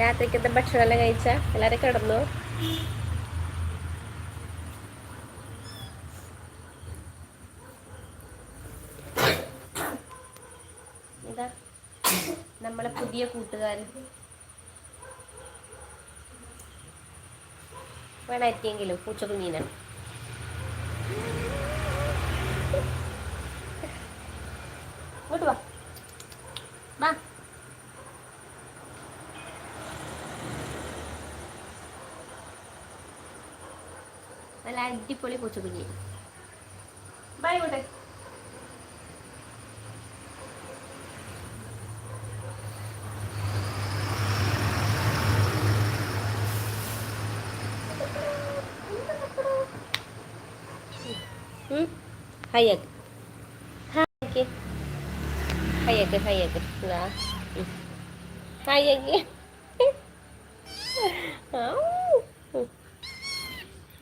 രാത്രിക്കത്തെ ഭക്ഷണമെല്ലാം കഴിച്ച? എല്ലാരും കിടന്നു? ഇതാ നമ്മളെ പുതിയ കൂട്ടുകാരൻ. വേണമായിരിക്കെങ്കിലും പൂച്ചക്കുഞ്ഞീനാണ് അടിപൊളി പൂച്ചക്കുഞ്ഞി. ബൈ ഇങ്ങോട്ടെ ഹായ് ആക്ക് ഹായ് ഹായ് ആക്ക് ഹായ് ആക്ക് ഹായ് ആക്ക്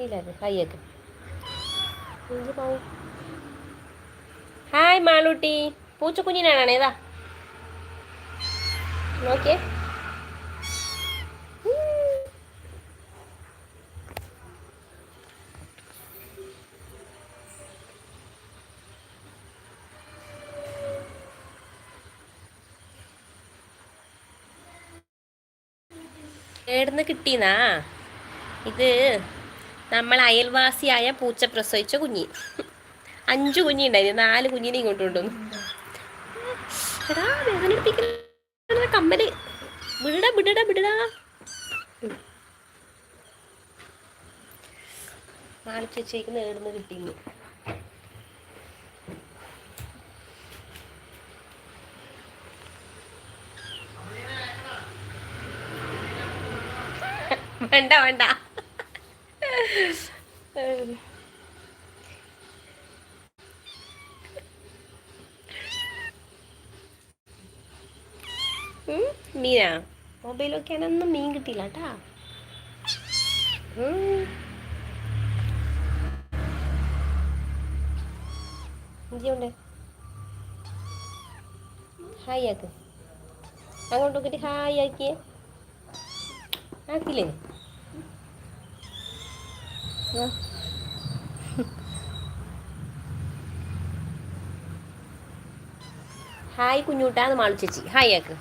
ഇല്ല ഹായ് ആക്ക് ഹായ് മാളൂട്ടി പൂച്ചക്കുഞ്ഞിനാണേ ഇതാ നോക്കിയേ എവിടുന്ന് കിട്ടീന്നാ? ഇത് നമ്മൾ അയൽവാസിയായ പൂച്ച പ്രസവിച്ച കുഞ്ഞി. അഞ്ചു കുഞ്ഞി ഉണ്ടായിരുന്നു നാല് കുഞ്ഞിനെ ഇങ്ങോട്ട് കൊണ്ടുവന്നു. എടാ വേദനിപ്പിക്കുന്ന കമ്മൽ. വിടടാ വിടടാ വിടടാ. നാല് ചേച്ചിക്ക് നേടുന്ന കിട്ടിയിരുന്നു വേണ്ട വേണ്ട. മീനാ. മൊബൈൽ നോക്കിയാനൊന്നും മീൻ കിട്ടിയില്ല കേട്ടാ എന്തിയുണ്ട് ഹായ് ആക്ക്. അങ്ങോട്ട് നോക്കിയിട്ട് ഹായ് ആക്കിയേ. ആക്കില്ലേ. ഹായ് കുഞ്ഞൂട്ടാന്ന് മാളു ചേച്ചി. ഹായ് ആക്ക്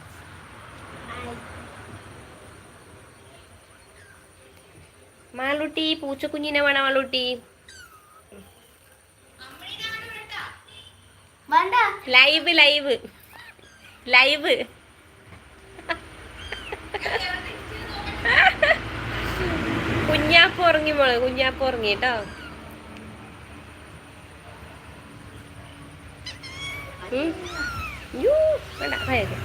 മാളൂട്ടി പൂച്ചക്കുഞ്ഞിനെ വേണം മാളൂട്ടി? വേണ്ട. ലൈവ് ലൈവ് ലൈവ് കുഞ്ഞാപ്പ് ഉറങ്ങി മോൾ കുഞ്ഞാപ്പ് ഉറങ്ങി കേട്ടോ വേണ്ട ഭയങ്കര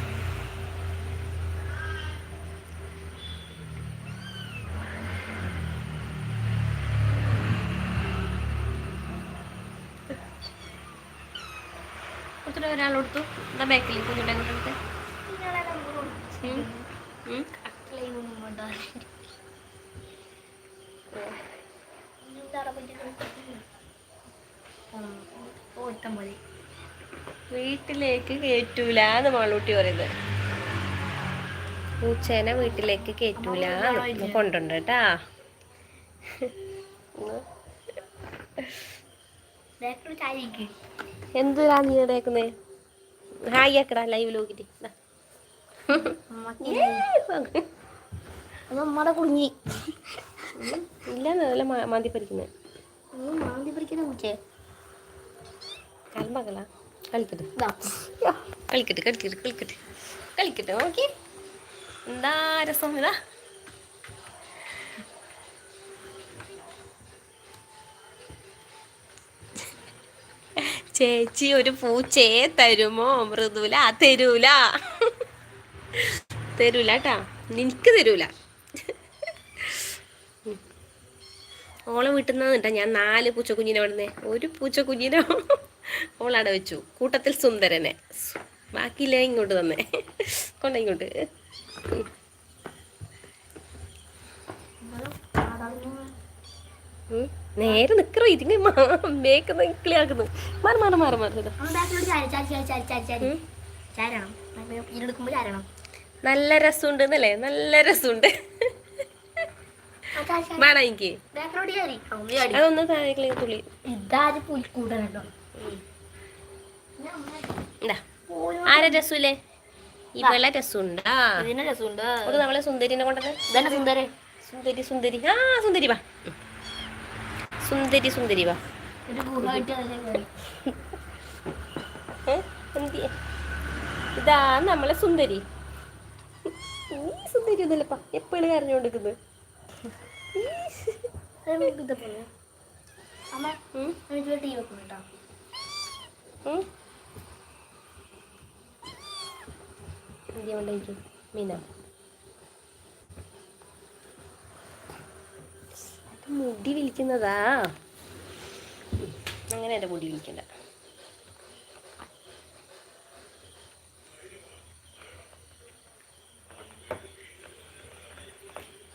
ഒരാളെടുത്തു എന്താ ബാക്കിൽ കുഞ്ഞിട്ട് കയറ്റൂല എന്ന് മാളൂട്ടി പറയുന്നത്. പൂച്ചേനെ വീട്ടിലേക്ക് കേറ്റൂല കൊണ്ടുണ്ട് കേട്ടാ. എന്തിനാ നീ ഇടേക്കുന്നേ ഹായ് ആക്കടാ ലൈവ് നോക്കിട്ട് നമ്മുടെ കുടുങ്ങി. ഇല്ല നല്ല മാന്തി പറിക്കുന്നത് മാന്തി പിടിക്കുന്ന പൂച്ചേ? കൽമകളാ കളിക്കട്ടെ. കളിക്കട്ടെ കളിക്കട്ടെ കളിക്കട്ടെ. കളിക്കട്ടെ നോക്കി എന്താ രസം ഇതാ? ചേച്ചി ഒരു പൂച്ചയെ തരുമോ മൃദുല? തരൂല. തരൂല കേട്ടാ നിനക്ക് തരൂല. ഓളെ വീട്ടിൽ നിന്ന് കേട്ടാ ഞാൻ നാല് പൂച്ചക്കുഞ്ഞിനെ വിടുന്നേ ഒരു പൂച്ചക്കുഞ്ഞിനെ? ഓളവിടെ വെച്ചു. കൂട്ടത്തിൽ സുന്ദരനെ. ബാക്കിയില്ല? ഇങ്ങോട്ട് തന്നെ. കൊണ്ട ഇങ്ങോട്ട്. നേരെ നിക്കറോ? ഇതിങ്ങനെ മേക്കുന്ന കിളിയാക്കുന്നു മാറി മാറി മാറി മാറി. നല്ല രസമുണ്ട് എന്നല്ലേ? നല്ല രസമുണ്ട്. വേണം എനിക്ക്. അതൊന്ന് താഴേക്ക് തുള്ളി. ഇതാ പുൽക്കൂടനോ എന്താ ആരെ രസമില്ലേ ഇവളെ രസമുണ്ടാ ഒരു നമ്മളെ സുന്ദരിനെ കൊണ്ടത് സുന്ദരേ. സുന്ദരി സുന്ദരി. ആ സുന്ദരി വാ. സുന്ദരി സുന്ദരി വാ. ഇതാ നമ്മളെ സുന്ദരി. നീ സുന്ദരി ഒന്നുമല്ലപ്പാ. എപ്പോഴും കരഞ്ഞുകൊണ്ടിരിക്കുന്നത് ടീ വെക്കണം കേട്ടോ എന്തി കൊണ്ട് മീന മുടി വിളിക്കുന്നതാ. അങ്ങനെ എന്റെ മുടി വിളിക്കണ്ട.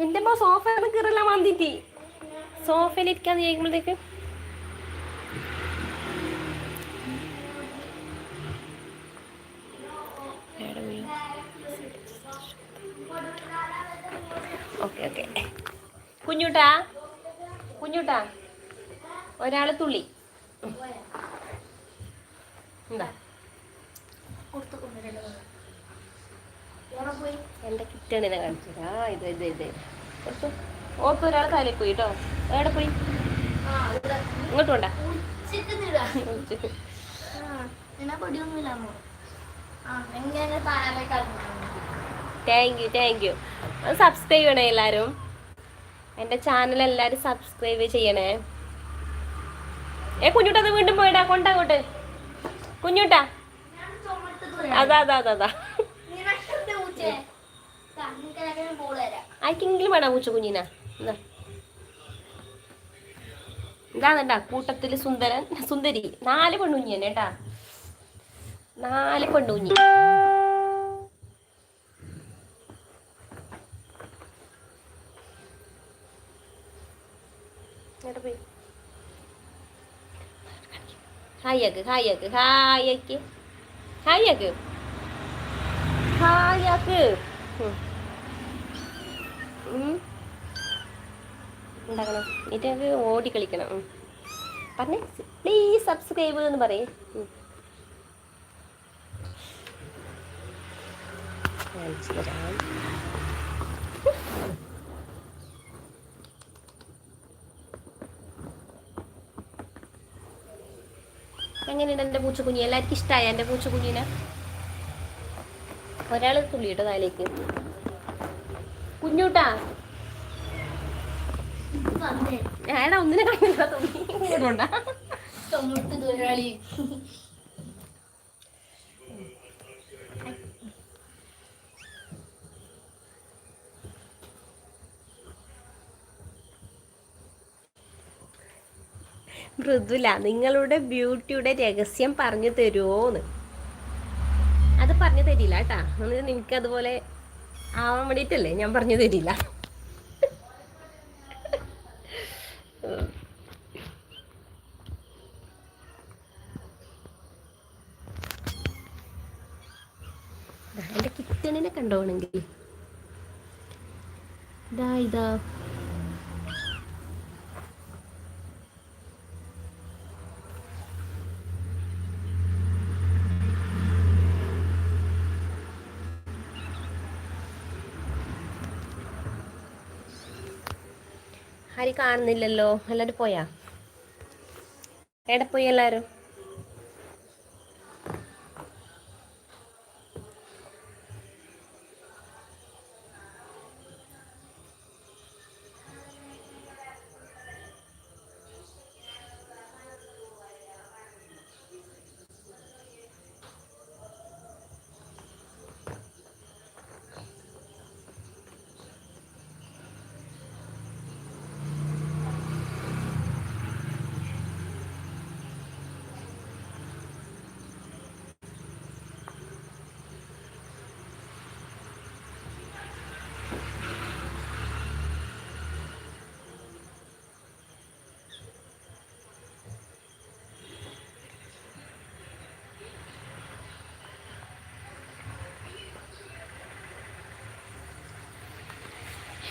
എന്റെ അമ്മ സോഫ കയറല വന്നിട്ട് സോഫയിൽ ഇരിക്കാന്ന് ചോദിക്കുമ്പോഴത്തേക്ക് കുഞ്ഞുട്ടാ? കുഞ്ഞുട്ടാ? ഒരാൾ തുള്ളി. എന്താ? എന്റെ കിറ്റണിനെ കാണിച്ചത്. ഇത് ഇത് ഇത്. ഓർത്ത് ഒരാൾ കാലിൽ പോയി കേട്ടോ എവിടെ പോയി? ഇങ്ങോട്ട് വേണ്ട thank you thank you subscribe ചെയ്യണേ എല്ലാവരും എന്റെ ചാനൽ എല്ലാവരും സബ്സ്ക്രൈബ് ചെയ്യണേ. ഏ കുഞ്ഞുട്ടാ അത് വീണ്ടും പോയിടാ കൊണ്ടങ്ങോട്ട് കുഞ്ഞുട്ടാ. അതാ അതാ അതാ അതാ. ആർക്കെങ്കിലും വേണം പൂച്ച കുഞ്ഞിനാ? എന്താ ഇതാണെണ്ടാ കൂട്ടത്തിൽ സുന്ദരൻ സുന്ദരി. നാല് പെണ്ണുഞ്ഞി തന്നെ കേട്ടാ. നാല് പെണ്ണുഞ്ഞി. എവിടെ പോയി ഹായക്ക് ഹായക്ക് ഹായക്ക് ഉം. ഉം. ഉണ്ടാക്കണം എന്നിട്ട് ഓടി കളിക്കണം. പറഞ്ഞേ പ്ലീസ് സബ്സ്ക്രൈബ് എന്ന് പറയേ. കാണിച്ചു തരാം എങ്ങനെയുണ്ട് എന്റെ പൂച്ചക്കുഞ്ഞി എല്ലാവർക്കും ഇഷ്ടമായ എന്റെ പൂച്ചക്കുഞ്ഞിനെ ഒരാൾ തുള്ളിയിട്ടോ താലേക്ക് കുഞ്ഞൂട്ടാ ഞാനാ ഒന്നിനെ കണ്ടില്ല തുള്ളി തൊഴിലാളി മൃദുല നിങ്ങളുടെ ബ്യൂട്ടിയുടെ രഹസ്യം പറഞ്ഞു തരുമോന്ന് അത് പറഞ്ഞു തരില്ല കേട്ടാ. എന്നിട്ട് അതുപോലെ ആവാൻ വേണ്ടിയിട്ടല്ലേ ഞാൻ പറഞ്ഞു തരില്ല. ദാ എന്റെ കിച്ചണിനെ കണ്ടോണെങ്കിൽ ഇതാ ഇതാ. ആരും കാണുന്നില്ലല്ലോ. എല്ലാവരും പോയാ? എവിടെ പോയി എല്ലാവരും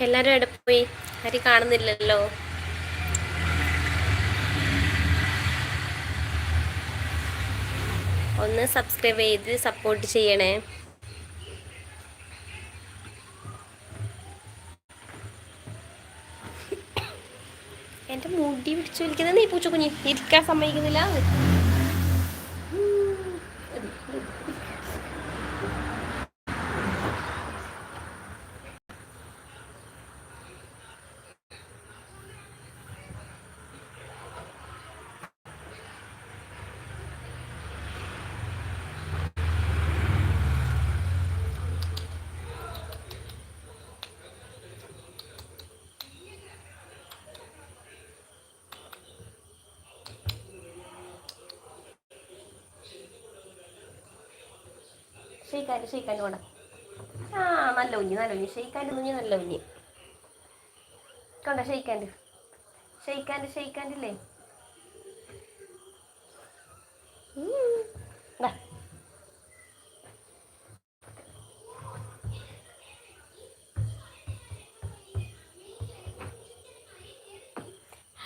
എല്ലാവരും എവിടെ പോയി? ആരും കാണുന്നില്ലല്ലോ. ഒന്ന് സബ്സ്ക്രൈബ് ചെയ്ത് സപ്പോർട്ട് ചെയ്യണേ. എന്റെ മുടി പിടിച്ചു വലിക്കുന്നത് നീ പൂച്ചക്കുഞ്ഞി. ഇരിക്കാൻ സമ്മതിക്കുന്നില്ല. ഷെയ്ക്കാന്റെ ഷെയ്ക്കാന്റെ വേണം ആ നല്ല ഉഞ്ഞി നല്ല ഉഞ്ഞി. ഷെയ്ക്കാന്റെ ഉഞ്ഞി നല്ല ഉഞ്ഞി. കണ്ട ഷെയ്ക്കാന്റെ ഷെയ്ക്കാന്റെ ഷെയ്ക്കാന്റെ ഇല്ലേ.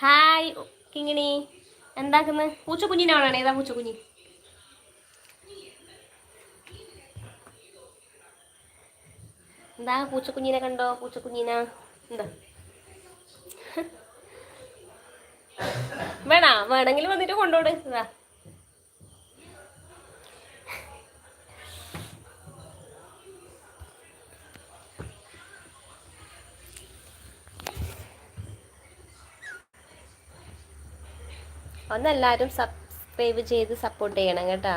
ഹായ് കിങ്ങിണി. എന്താക്കുന്നത് പൂച്ചക്കുഞ്ഞിനാണോ ഏതാ പൂച്ചക്കുഞ്ഞി? എന്താ പൂച്ചക്കുഞ്ഞിനെ കണ്ടോ? പൂച്ചക്കുഞ്ഞിന. എന്താ? വേണ വേണമെങ്കിൽ വന്നിട്ട് കൊണ്ടോട്. ഇതാ. ഒന്നെല്ലാരും സബ്സ്ക്രൈബ് ചെയ്ത് സപ്പോർട്ട് ചെയ്യണം കേട്ടാ.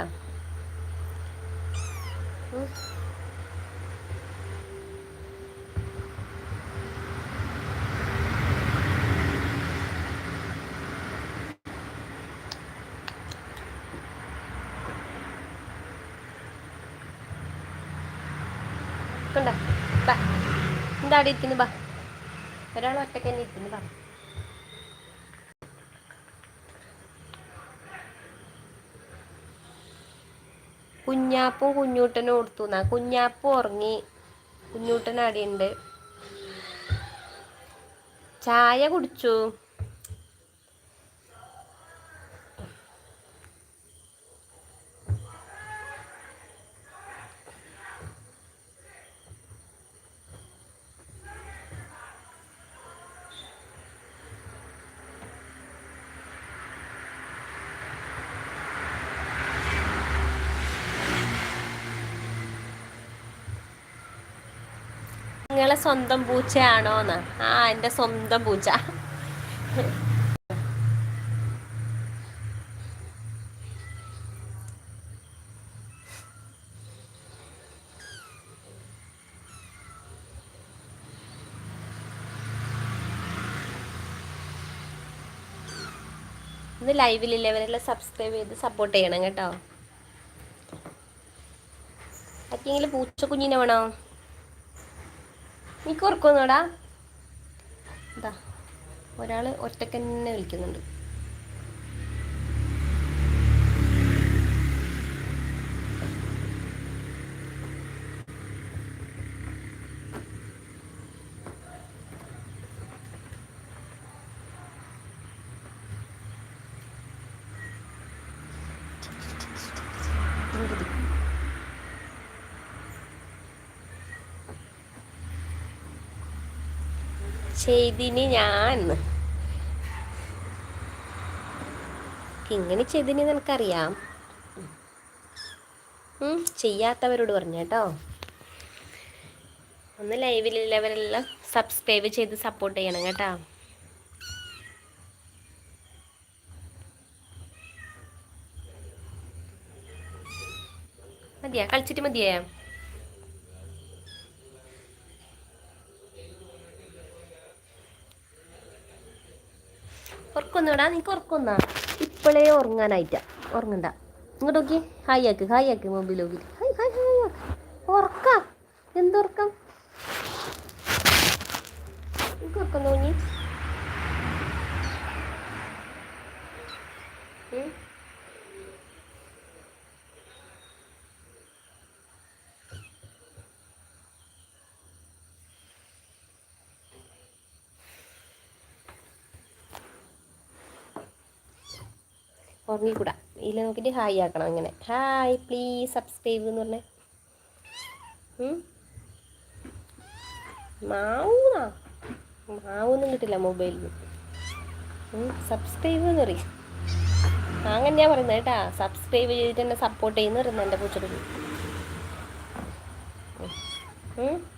കണ്ട ബാ. എന്താ അവിടെ ഇരിക്കുന്നു? ബാ. ഒരാൾ ഒറ്റയ്ക്ക് തന്നെ ഇരിക്കുന്നു. ബാ. കുഞ്ഞാപ്പും കുഞ്ഞൂട്ടനും കൊടുത്തു എന്നാ കുഞ്ഞാപ്പും ഉറങ്ങി. കുഞ്ഞൂട്ടൻ അടിയുണ്ട് ചായ കുടിച്ചു. നിങ്ങളെ സ്വന്തം പൂച്ചയാണോന്ന്? ആ എന്റെ സ്വന്തം പൂച്ച. ഇന്ന് ലൈവിലില്ലേ? ഇവരെല്ലാം സബ്സ്ക്രൈബ് ചെയ്ത് സപ്പോർട്ട് ചെയ്യണം കേട്ടോ. ആർക്കെങ്കിലും പൂച്ച കുഞ്ഞിനെ വേണോ? നീ കുറക്കൊന്നോടാ ഇതാ ഒരാൾ ഒറ്റക്കന്നെ വിളിക്കുന്നുണ്ട്. ചെയ്തിനി ഞാൻ. ഇങ്ങനെ ചെയ്തിനി നിനക്കറിയാം. ചെയ്യാത്തവരോട് പറഞ്ഞു കേട്ടോ. ഒന്ന് ലൈവിലുള്ളവരെല്ലാം സബ്സ്ക്രൈബ് ചെയ്ത് സപ്പോർട്ട് ചെയ്യണം കേട്ടോ. മതിയാ? കളിച്ചിട്ട് മതിയേ ഉറക്കൊന്നുടാ നിനക്ക് ഉറക്കൊന്നാ ഇപ്പോഴേ ഉറങ്ങാനായിട്ട ഉറങ്ങണ്ട. ഇങ്ങോട്ട് നോക്കി. ഹായ് ആക്ക് ഹായ് ആക്ക് മൊബൈൽ നോക്കി ഹായ് ഹായ് ഹായ് ഉറക്കാം. എന്തുറക്കം? നിനക്ക് ഉറക്കം തോന്നി ഉറങ്ങിക്കൂടാ. ഇതിൽ നോക്കിയിട്ട് ഹായ് ആക്കണം അങ്ങനെ. ഹായ് പ്ലീസ് സബ്സ്ക്രൈബ് എന്ന് പറഞ്ഞേ. മാവൂന്നാ? മാവൊന്നും കിട്ടില്ല മൊബൈലിൽ സബ്സ്ക്രൈബ് എന്ന് പറയും. അങ്ങനെ ഞാൻ പറയുന്നത് കേട്ടാ. സബ്സ്ക്രൈബ് ചെയ്തിട്ട് എന്നെ സപ്പോർട്ട് ചെയ്യുന്ന പറയുന്നത് എന്റെ പൂച്ചക്കുഞ്ഞ്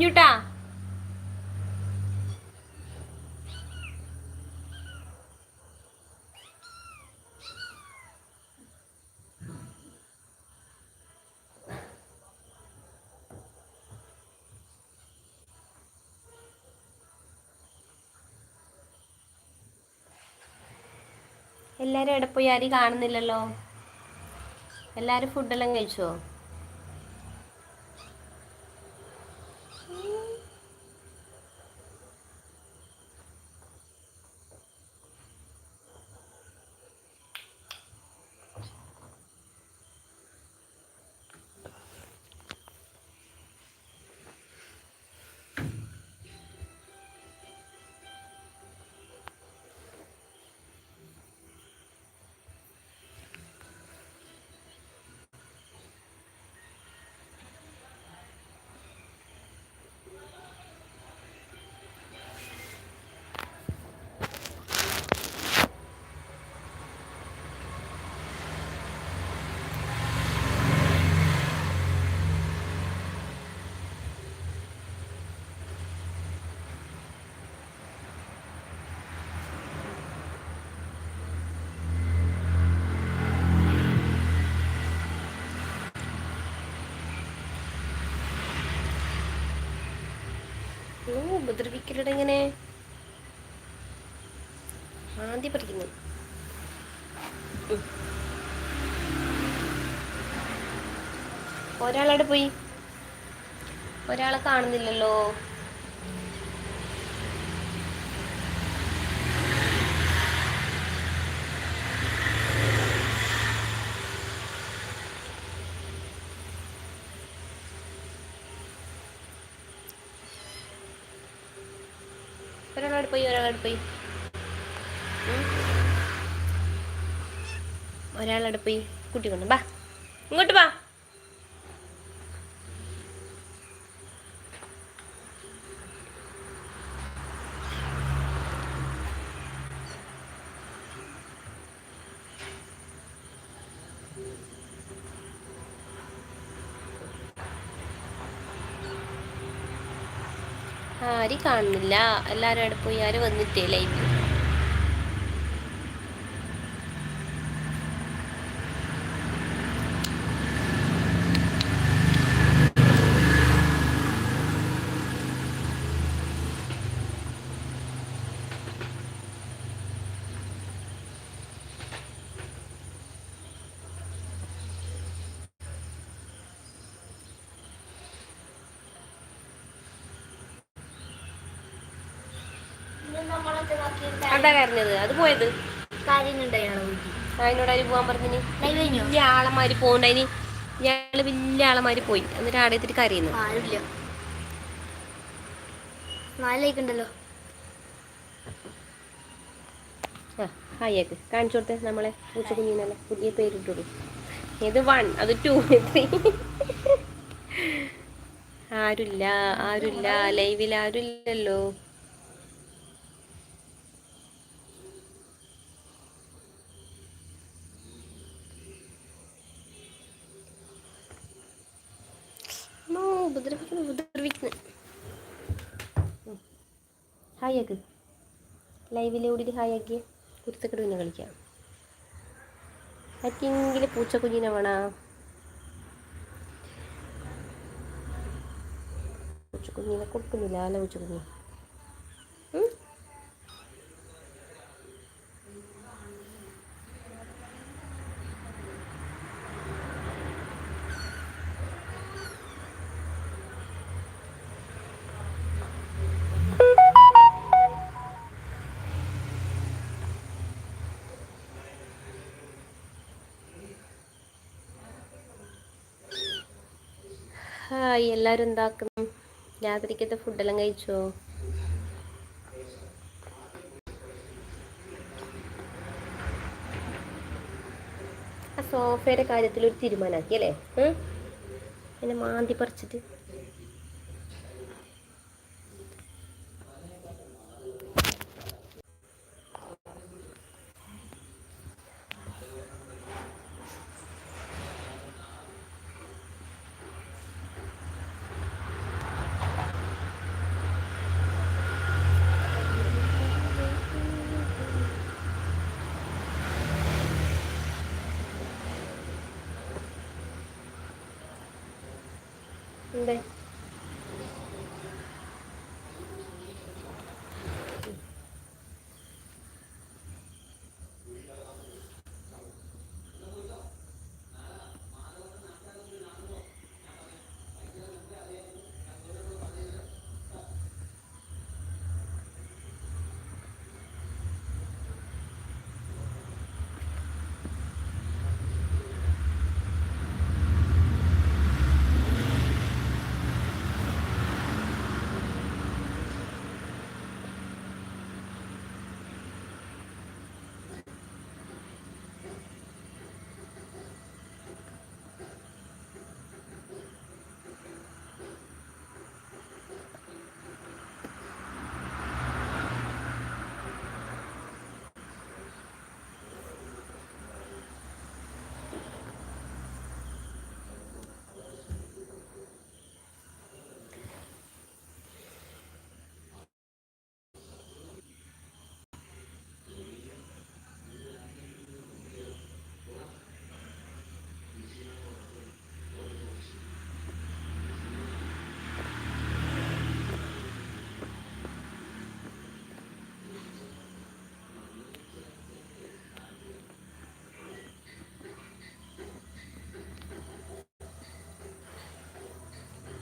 കുഞ്ഞുട്ടാ. എല്ലാവരും എവിടെ പോയി ആരും കാണുന്നില്ലല്ലോ? എല്ലാരും ഫുഡെല്ലാം കഴിച്ചോ? ഉപദ്രവിക്കലട ഇങ്ങനെ ആദ്യം പഠിക്കുന്നു. ഒരാളവിടെ പോയി ഒരാളെ കാണുന്നില്ലല്ലോ ഒരാളവിടെ പോയി കുട്ടി കൊണ്ട് ബാ ഇങ്ങോട്ട് വാ ആരും കാണുന്നില്ല. എല്ലാരും അവിടെ പോയി ആരും വന്നിട്ടേ ലൈവിൽ ഇന്ന് നമ്മളൊക്കെ നോക്കിയിട്ട് അതാ കരഞ്ഞത്? അത് പോയത്? അതിനോട് ആര് പോകാൻ കഴിഞ്ഞോ? വലിയ ആളമാര് പോണ്ടായിന് ഞങ്ങൾ വലിയ ആളമാര് പോയി. എന്നിട്ട് ആടെ എത്തിട്ട് കരയുന്നു. ആരുമില്ല നാല് ലൈക്ക് ഉണ്ടല്ലോ ആ ഹായിക്ക് കാണിച്ചു കൊടുത്തേ നമ്മളെ പൂച്ച കുഞ്ഞിനല്ലേ പുതിയ പേരിട്ടുള്ളൂ ഇത് വൺ? അത് ടു ത്രീ. ആരുല്ല ആരുല്ല. ലൈവിൽ ആരുമില്ലല്ലോ ഉപദ്രവിക്കുന്നു ഉപദ്രവിക്കുന്നു. ഹായ് ഹായാക്കി കുരുത്തക്കെട് പിന്നെ കളിക്കാം. പറ്റിയെങ്കിൽ പൂച്ചക്കുഞ്ഞിനെ വേണ? പൂച്ചക്കുഞ്ഞിനെ കൊടുക്കുന്നില്ല അല്ല പൂച്ചക്കുഞ്ഞ്. ഹായ് എല്ലാവരും എന്താക്കുന്നു? രാത്രിക്കത്തെ ഫുഡെല്ലാം കഴിച്ചോ? ആ സോഫയുടെ കാര്യത്തിൽ ഒരു തീരുമാനമാക്കി അല്ലേ? പിന്നെ മാന്തി പറിച്ചിട്ട്.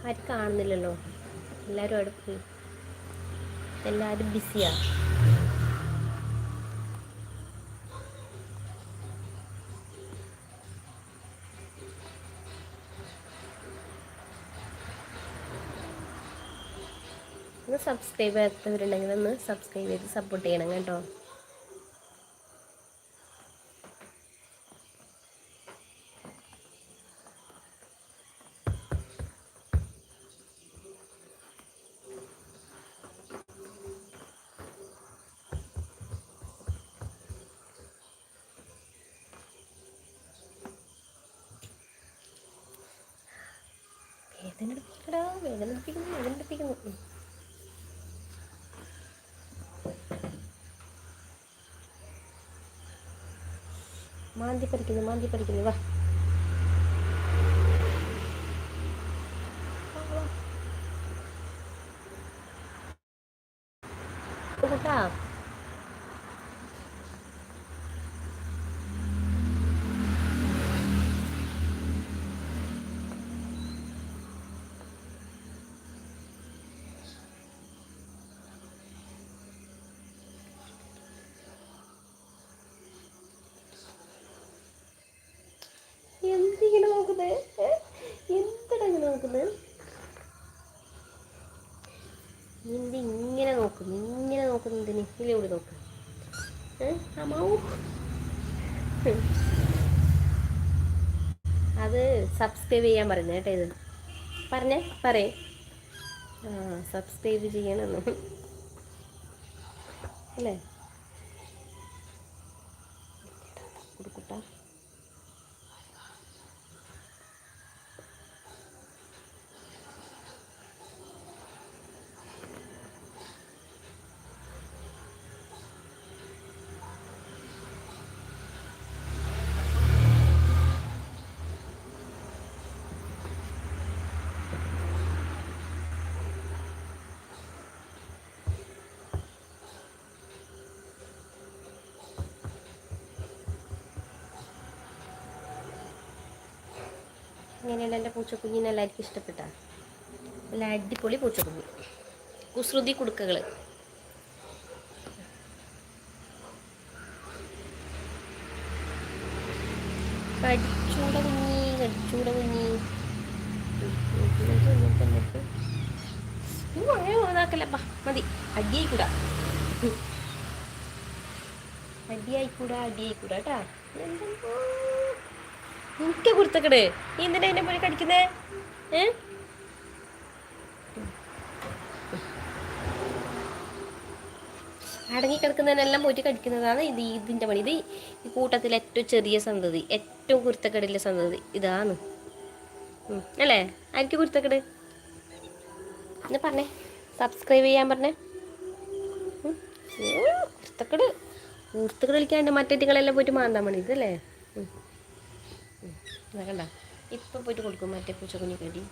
ആരും കാണുന്നില്ലല്ലോ. എല്ലാവരും അവിടെ പോയി. എല്ലാവരും ബിസിയാ. സബ്സ്ക്രൈബ് ചെയ്യാത്തവരുണ്ടെങ്കിൽ ഒന്ന് സബ്സ്ക്രൈബ് ചെയ്ത് സപ്പോർട്ട് ചെയ്യണം കേട്ടോ. വേദന വേദനിപ്പിക്കുന്നു വേദന എടുപ്പിക്കുന്നു വേദന എടുപ്പിക്കുന്നു മാന്തി പറിക്കുന്നു മാന്തി പറിക്കുന്നു വാ കൂട്ടാ എന്തിങ്ങനെ നോക്കുന്നത് എന്താണ് ഇങ്ങനെ നോക്കുന്നത് നിന്റെ ഇങ്ങനെ നോക്കുന്നു ഇങ്ങനെ നോക്കുന്നതിന് ഇതിലൂടെ നോക്ക്. അത് സബ്സ്ക്രൈബ് ചെയ്യാൻ പറയുന്നത് കേട്ടോ ഇത്. പറഞ്ഞേ പറയേ. ആ സബ്സ്ക്രൈബ് ചെയ്യണമെന്ന് അല്ലേ? പൂച്ചക്കുഞ്ഞിനെ എല്ലാവർക്കും ഇഷ്ടപ്പെട്ട നല്ല അടിപൊളി പൂച്ചക്കുഞ്ഞ്. കുസൃതി കുടുക്കകൾ കടിച്ചൂട കുഞ്ഞി കടിച്ചൂട കുഞ്ഞി. മതി. അടിയായിക്കൂടാ. അടിയായിക്കൂടാ അടിയായിക്കൂടാ കേട്ടാ എനിക്ക് കുരുത്തക്കട് നീ എന്തിനാ എന്നെ പോലെ കടിക്കുന്നേ? ഏ? അടങ്ങി കിടക്കുന്നതിനെല്ലാം പോയിട്ട് കടിക്കുന്നതാണ് ഇത് ഇതിന്റെ പണി. ഇത് ഈ കൂട്ടത്തിൽ ഏറ്റവും ചെറിയ സന്തതി ഏറ്റവും കുരുത്തക്കടിലെ സന്തതി ഇതാണ്. അല്ലേ? ആയിരിക്കും കുരുത്തക്കട്? എന്നാ പറഞ്ഞേ? സബ്സ്ക്രൈബ് ചെയ്യാൻ പറഞ്ഞേ? കുരുത്തക്കട്. കുരുത്തക്കട് കളിക്കാണ്ട് മറ്റേറ്റുകളെല്ലാം പോയിട്ട് മാന്താൻ പണി ഇതല്ലേ കണ്ട ഇപ്പം പോയിട്ട് കൊടുക്കും മറ്റേ പൂച്ചക്കുഞ്ഞു കടി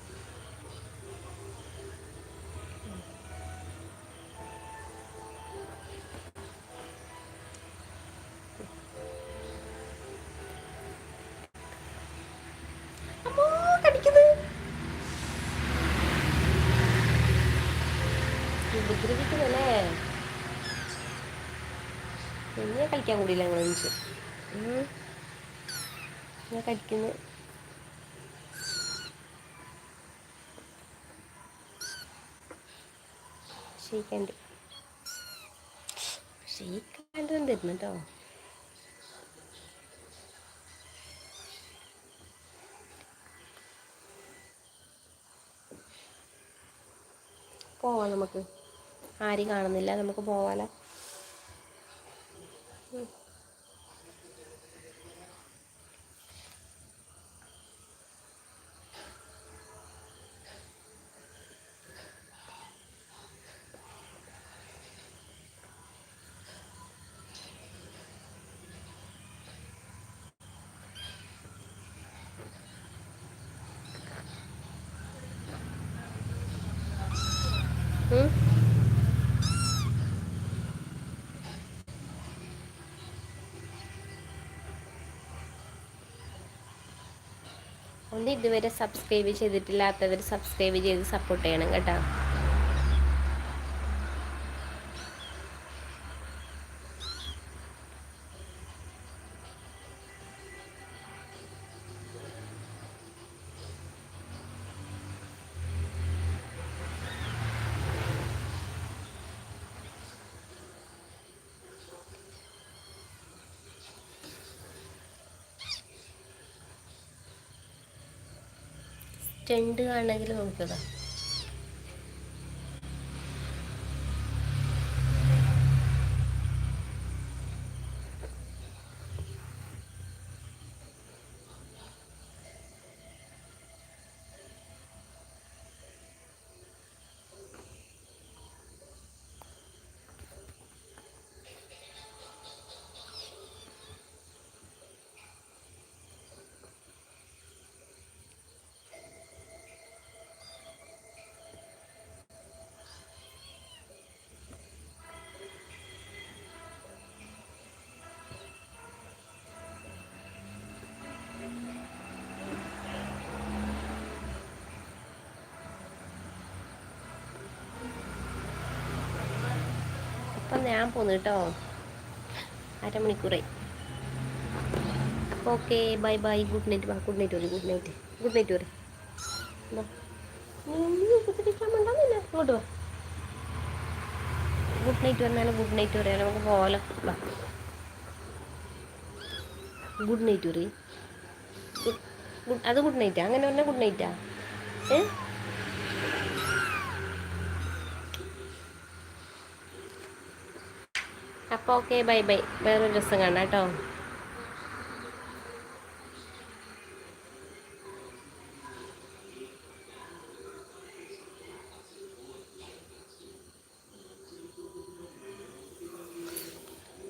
ഉപദ്രവിക്കുന്നല്ലേ പിന്നെ കളിക്കാൻ കൂടിയില്ല ഞാൻ കടിക്കുന്നു ഷെയ്ക്കാണ്ട്. ഷെയ്ക്കാണ്ട് തരുന്നു കേട്ടോ പോവാം നമുക്ക്. ആരും കാണുന്നില്ല. നമുക്ക് പോവാലോ. ഇതുവരെ സബ്സ്ക്രൈബ് ചെയ്തിട്ടില്ലാത്തവർ സബ്സ്ക്രൈബ് ചെയ്ത് സപ്പോർട്ട് ചെയ്യണം കേട്ടോ. സ്റ്റണ്ട് കാണണമെങ്കിൽ നോക്കുക ഞാൻ പോന്നു കേട്ടോ. അരമണിക്കൂറായി. Okay bye bye. Good night ബാ ഗുഡ് നൈറ്റ് പറയും ഗുഡ് നൈറ്റ്. ഗുഡ് നൈറ്റ് ഉപദ്രവിക്കാൻ ഇങ്ങോട്ട് വാ. ഗുഡ് നൈറ്റ് പറഞ്ഞാലും ഗുഡ് നൈറ്റ് പറയാം. നമുക്ക് പോലെ ഗുഡ് നൈറ്റ് പറയും അത് ഗുഡ് നൈറ്റാ? അങ്ങനെ പറഞ്ഞാൽ ഗുഡ് നൈറ്റാ? ഏ? അപ്പോൾ ഓക്കെ ബൈ ബൈ വേറൊരു ദിവസം കാണാം കേട്ടോ.